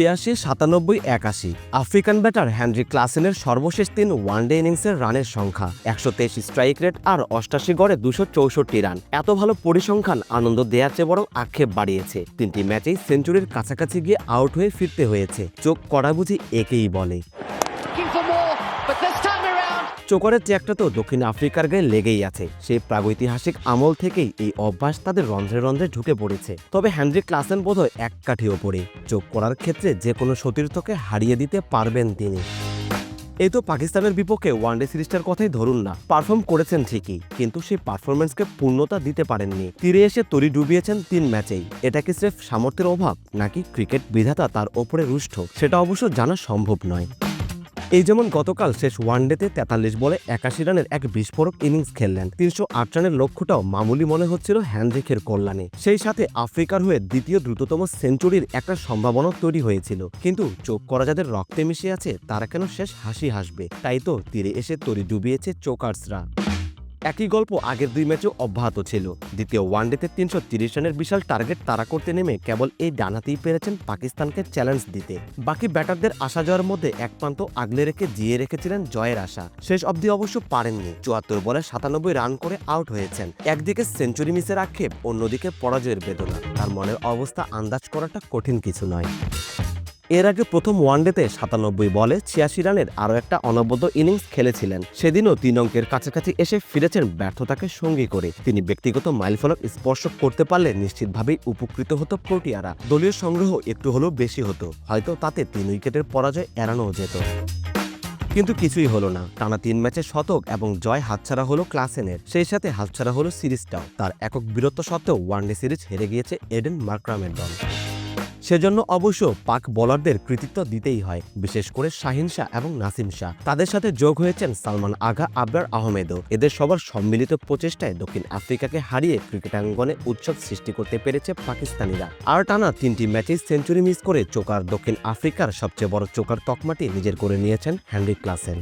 ছিয়াশি, সাতানব্বই, একাশি। আফ্রিকান ব্যাটার হ্যানরি ক্লাসেনের সর্বশেষ তিন ওয়ানডে ইনিংসের রানের সংখ্যা। একশো তেইশ স্ট্রাইক রেট আর অষ্টাশি গড়ে দুশো চৌষট্টি রান। এত ভালো পরিসংখ্যান আনন্দ দেওয়ার চেয়ে বরং আক্ষেপ বাড়িয়েছে। তিনটি ম্যাচেই সেঞ্চুরির কাছাকাছি গিয়ে আউট হয়ে ফিরতে হয়েছে। চোখ কড়া বুঝি একেই বলে। চোকরের চ্যাকটা তো দক্ষিণ আফ্রিকার গায়ে লেগেই আছে, সেই প্রাগৈতিহাসিক আমল থেকেই এই অভ্যাস তাদের রন্ধ্রে রন্ধ্রে ঢুকে পড়েছে। তবে হ্যানরি ক্লাসেন বোধহয় এক কাঠি ওপরে চোখ করার ক্ষেত্রে যে কোনো সতীর্থকে হারিয়ে দিতে পারবেন তিনি। এই তো পাকিস্তানের বিপক্ষে ওয়ানডে সিরিজটার কথাই ধরুন না, পারফর্ম করেছেন ঠিকই, কিন্তু সেই পারফরমেন্সকে পূর্ণতা দিতে পারেননি। তীরে এসে তরি ডুবিয়েছেন তিন ম্যাচেই, এটা কি স্রেফ সামর্থ্যের অভাব, নাকি ক্রিকেট বিধাতা তার ওপরে রুষ্ট? সেটা অবশ্য জানা সম্ভব নয়। এই যেমন গতকাল শেষ ওয়ানডেতে তেতাল্লিশ বলে একাশি রানের এক বিস্ফোরক ইনিংস খেললেন। তিনশো আট রানের লক্ষ্যটাও মামুলি মনে হচ্ছিল হ্যান্ড্রিকের কল্যাণে। সেই সাথে আফ্রিকার হয়ে দ্বিতীয় দ্রুততম সেঞ্চুরির একটা সম্ভাবনা তৈরি হয়েছিল। কিন্তু চোখ করা যাদের রক্তে মিশে আছে, তারা কেন শেষ হাসি হাসবে? তাই তো তীরে এসে তরি ডুবিয়েছে চোকার্সরা। একই গল্প আগের দুই ম্যাচেও অব্যাহত ছিল। দ্বিতীয় ওয়ানডেতে তিনশো তিরিশ রানের বিশাল টার্গেট তারা করতে নেমে কেবল এই ডানাতেই পেরেছেন পাকিস্তানকে চ্যালেঞ্জ দিতে। বাকি ব্যাটারদের আসা যাওয়ার মধ্যে এক প্রান্ত আগলে রেখে জিয়ে রেখেছিলেন জয়ের আশা। শেষ অবধি অবশ্য পারেননি। চুয়াত্তর বলে সাতানব্বই রান করে আউট হয়েছেন। একদিকে সেঞ্চুরি মিসের আক্ষেপ, অন্যদিকে পরাজয়ের বেদনা। তার মনের অবস্থা আন্দাজ করাটা কঠিন কিছু নয়। এর আগে প্রথম ওয়ানডেতে সাতানব্বই বলে ছিয়াশি রানের আরও একটা অনবদ্য ইনিংস খেলেছিলেন। সেদিনও তিন অঙ্কের কাছাকাছি এসে ফিরেছেন ব্যর্থতাকে সঙ্গী করে। তিনি ব্যক্তিগত মাইলফলক স্পর্শ করতে পারলে নিশ্চিতভাবেই উপকৃত হতো প্রোটিয়ারা। দলীয় সংগ্রহ একটু হলেও বেশি হতো, হয়তো তাতে তিন উইকেটের পরাজয় এড়ানোও যেত। কিন্তু কিছুই হলো না। টানা তিন ম্যাচে শতক এবং জয় হাতছাড়া হলো ক্লাসেনের, সেই সাথে হাতছাড়া হলো সিরিজটাও। তার একক বীরত্ব সত্ত্বেও ওয়ানডে সিরিজ হেরে গিয়েছে এডেন মার্ক্রামের দল। সেজন্য অবশ্য পাক বোলারদের কৃতিত্ব দিতেই হয়, বিশেষ করে শাহিন শাহ এবং নাসিম শাহ। তাদের সাথে যোগ হয়েছেন সালমান আগা, আবরার আহমেদও। এদের সবার সম্মিলিত প্রচেষ্টায় দক্ষিণ আফ্রিকাকে হারিয়ে ক্রিকেটাঙ্গনে উৎসব সৃষ্টি করতে পেরেছে পাকিস্তানিরা। আর টানা তিনটি ম্যাচে সেঞ্চুরি মিস করে চোকার দক্ষিণ আফ্রিকার সবচেয়ে বড় চোকার তকমাটি নিজের করে নিয়েছেন হ্যানরি ক্লাসেন।